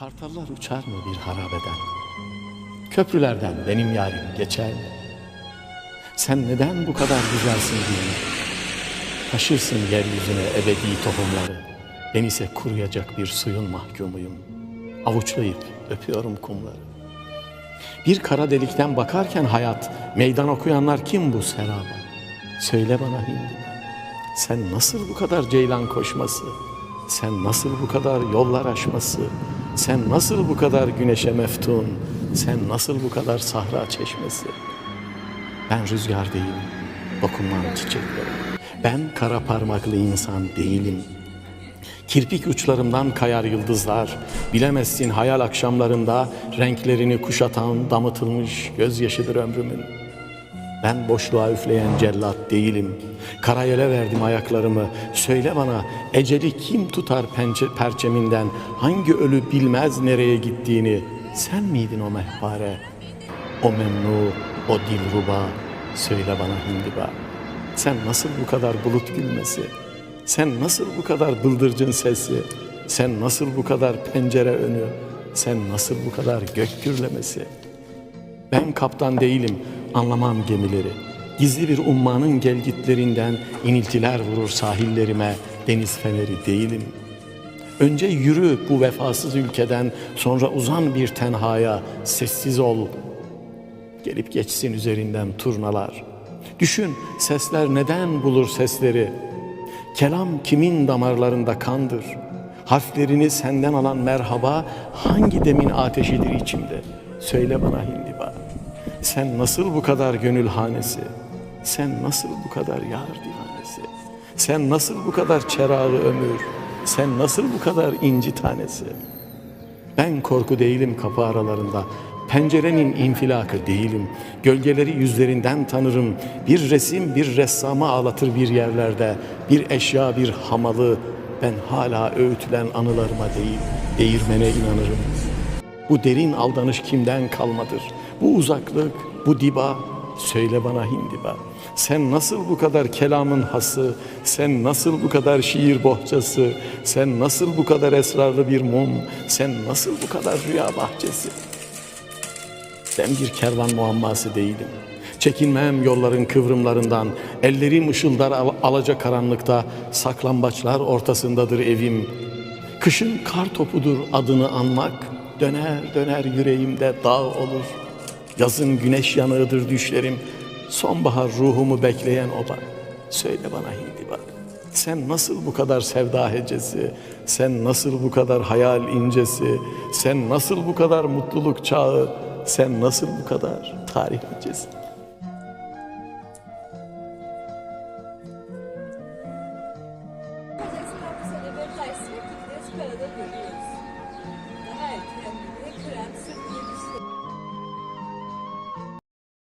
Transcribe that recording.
Kartallar uçar mı bir harabeden? Köprülerden benim yarim geçer mi? Sen neden bu kadar güzelsin diye Taşırsın yeryüzüne ebedi tohumları. Ben ise kuruyacak bir suyun mahkumuyum. Avuçlayıp öpüyorum kumları. Bir kara delikten bakarken hayat, meydan okuyanlar kim bu seraba? Söyle bana hindi. Sen nasıl bu kadar ceylan koşması? Sen nasıl bu kadar yollar aşması? Sen nasıl bu kadar güneşe meftun? Sen nasıl bu kadar sahra çeşmesi? Ben rüzgar değilim, dokunmam çiçeklere. Ben kara parmaklı insan değilim. Kirpik uçlarımdan kayar yıldızlar. Bilemezsin hayal akşamlarında renklerini kuşatan damıtılmış gözyaşıdır ömrümün. Ben boşluğa üfleyen cellat değilim. Karayele verdim ayaklarımı. Söyle bana eceli kim tutar pençe, perçeminden? Hangi ölü bilmez nereye gittiğini? Sen miydin o mehpare? O memnu, o dilruba. Söyle bana hindiba. Sen nasıl bu kadar bulut gülmesi? Sen nasıl bu kadar bıldırcın sesi? Sen nasıl bu kadar pencere önü? Sen nasıl bu kadar gök gürlemesi? Ben kaptan değilim, anlamam gemileri. Gizli bir ummanın gelgitlerinden iniltiler vurur sahillerime, deniz feneri değilim. Önce yürü bu vefasız ülkeden, sonra uzan bir tenhaya, sessiz ol. Gelip geçsin üzerinden turnalar. Düşün sesler neden bulur sesleri? Kelam kimin damarlarında kandır? Harflerini senden alan merhaba hangi demin ateşidir içimde? Söyle bana hindiba. Sen nasıl bu kadar gönül hanesi? Sen nasıl bu kadar yar divanesi? Sen nasıl bu kadar çerağı ömür? Sen nasıl bu kadar inci tanesi? Ben korku değilim kapı aralarında. Pencerenin infilakı değilim. Gölgeleri yüzlerinden tanırım. Bir resim bir ressama ağlatır bir yerlerde. Bir eşya bir hamalı. Ben hala öğütülen anılarıma değil, değirmene inanırım. Bu derin aldanış kimden kalmadır? Bu uzaklık, bu diba, söyle bana hindiba. Sen nasıl bu kadar kelamın hası, sen nasıl bu kadar şiir bohçası, sen nasıl bu kadar esrarlı bir mum, sen nasıl bu kadar rüya bahçesi? Ben bir kervan muamması değilim. Çekinmem yolların kıvrımlarından, ellerim ışıldar al- alaca karanlıkta, saklambaçlar ortasındadır evim. Kışın kar topudur adını anmak, döner döner yüreğimde dağ olur. Yazın güneş yanığıdır düşlerim, sonbahar ruhumu bekleyen oba. Söyle bana hindiba, sen nasıl bu kadar sevda hecesi, sen nasıl bu kadar hayal incesi, sen nasıl bu kadar mutluluk çağı, sen nasıl bu kadar tarih öncesi?